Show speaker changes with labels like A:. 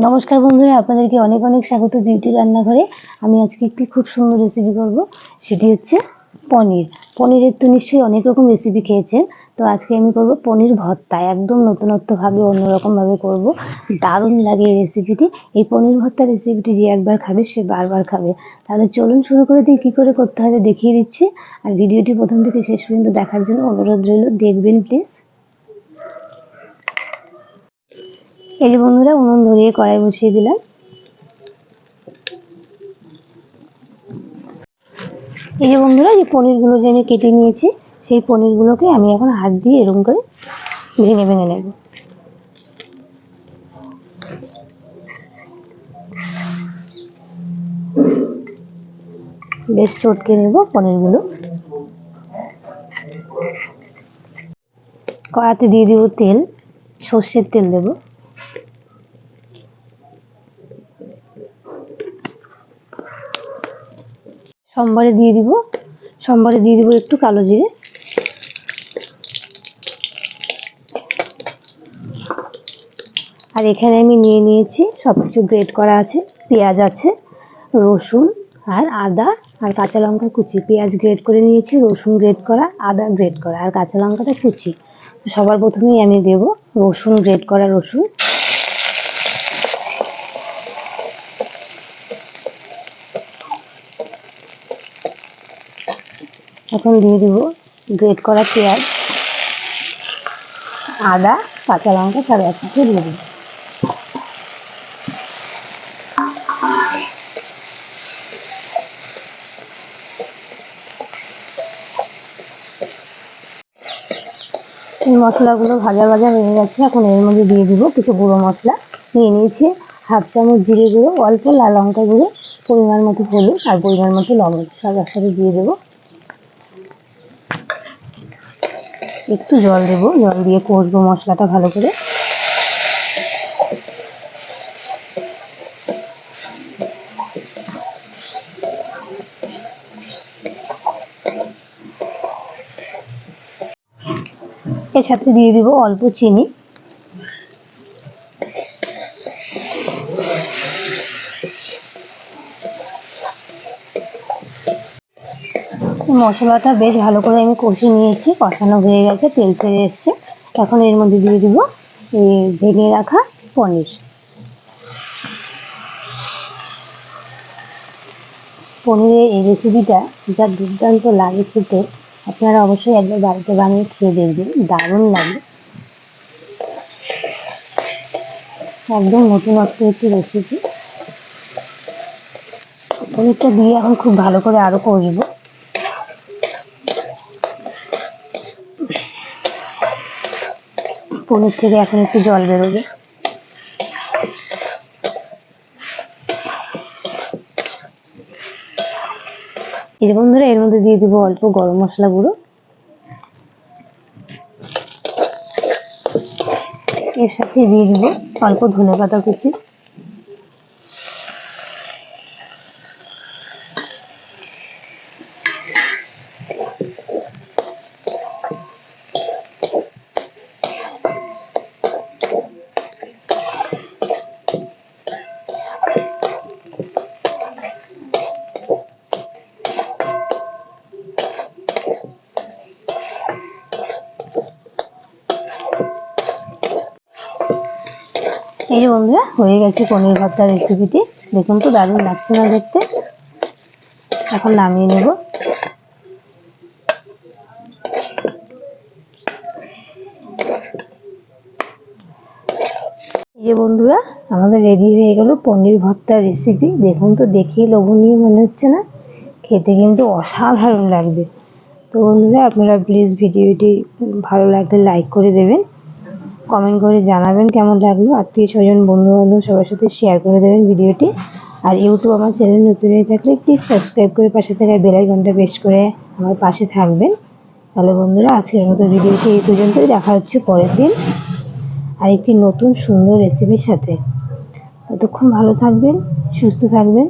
A: নমস্কার বন্ধুরা, আপনাদেরকে অনেক অনেক স্বাগত বিউটি রান্নাঘরে। আমি আজকে একটি খুব সুন্দর রেসিপি করব, সেটি হচ্ছে পনির। পনিরের তো নিশ্চয়ই অনেক রকম রেসিপি খেয়েছেন, তো আজকে আমি করব পনির ভর্তা, একদম নতুনত্বভাবে, অন্যরকমভাবে করব। দারুণ লাগে এই রেসিপিটি এই পনির ভর্তা রেসিপিটি যে একবার খাবে, সে বারবার খাবে। তাহলে চলুন শুরু করে দিই, কী করে করতে হবে দেখিয়ে দিচ্ছি। আর ভিডিওটি প্রথম থেকে শেষ পর্যন্ত দেখার জন্য অনুরোধ রইল, দেখবেন প্লিজ এই যে বন্ধুরা, উনুন ধরিয়ে কড়াই বসিয়ে দিলাম। এই যে বন্ধুরা যে পনিরগুলো যে আমি কেটে নিয়েছি, সেই পনিরগুলোকে আমি এখন হাত দিয়ে এরকম করে ভেঙে ভেঙে নেব। বেশ চটকে নেব পনিরগুলো। কড়াতে দিয়ে দিব তেল, সর্ষের তেল দেবো। সোমবারে দিয়ে দিব। সোমবারে দিয়ে দিব একটু কালো জিরে। আর এখানে আমি নিয়ে নিয়েছি সব কিছু গ্রেট করা আছে, পেঁয়াজ আছে, রসুন আর আদা আর কাঁচা লঙ্কা কুচি। পেঁয়াজ গ্রেড করে নিয়েছি, রসুন গ্রেড করা, আদা গ্রেট করা আর কাঁচা লঙ্কাটা কুচি। সবার প্রথমেই আমি দেব রসুন গ্রেড করা রসুন। এখন দিয়ে দিব গ্রেট করা পেঁয়াজ, আদা, কাঁচা লঙ্কা সব একসাথে দিয়ে দিব। এই মশলাগুলো ভাজা ভাজা হয়ে গেছে, এখন এর মধ্যে দিয়ে দিব কিছু গুঁড়ো মশলা। নিয়ে নিয়েছি হাফ চামচ জিরে গুঁড়ো, অল্প লাল লঙ্কা গুঁড়ো, পরিমাণ মতো হলুদ আর পরিমাণ মতো লবণ। সব একসাথে দিয়ে দেবো। একটু জল দেবো, জল দিয়ে কষবো মশলাটা ভালো করে। এর সাথে দিয়ে দিব অল্প চিনি। মশলাটা বেশ ভালো করে আমি কষিয়ে নিয়েছি, কষানো হয়ে গেছে, তেল ছেড়ে এসছে। এখন এর মধ্যে দিয়ে দিব ভেঙে রাখা পনির। পনিরের এই রেসিপিটা যা দুর্দান্ত লাগে খেতে, আপনারা অবশ্যই একবার বাড়িতে বানিয়ে খেয়ে দেখবেন, দারুণ লাগে। একদম নতুনত্ব একটি রেসিপি পনিরটা দিয়ে এখন খুব ভালো করে আরও করব পনির থেকে এখন একটু জল বেরোবে। এরকম ধরে এর মধ্যে দিয়ে দিব অল্প গরম মশলা গুঁড়ো। এর সাথে দিয়ে দিব অল্প ধনে পাতা কুচি। এই বন্ধুরা, হয়ে গেছে পনির ভর্তার রেসিপিটি দেখুন তো দারুণ লাগছে না দেখতে। এখন নামিয়ে নেব। এই যে বন্ধুরা, আমাদের রেডি হয়ে গেল পনির ভর্তার রেসিপি দেখুন তো, দেখেই লোভনীয় মনে হচ্ছে না? খেতে কিন্তু অসাধারণ লাগবে। তো বন্ধুরা, আপনারা প্লিজ ভিডিওটি ভালো লাগলে লাইক করে দেবেন। কমেন্ট করে জানাবেন কেমন লাগল। আত্মীয় স্বজন বন্ধু বান্ধব সবার সাথে শেয়ার করে দেবেন ভিডিওটি। আর ইউটিউব আমার চ্যানেল নতুন হয়ে থাকলে প্লিজ সাবস্ক্রাইব করে পাশে থাকা বেলাই ঘণ্টা বেশ করে আমার পাশে থাকবেন। তাহলে বন্ধুরা, আজকের মতো ভিডিওটি এই পর্যন্তই। দেখা হচ্ছে পরের দিন আর একটি নতুন সুন্দর রেসিপির সাথে। ততক্ষণ ভালো থাকবেন, সুস্থ থাকবেন।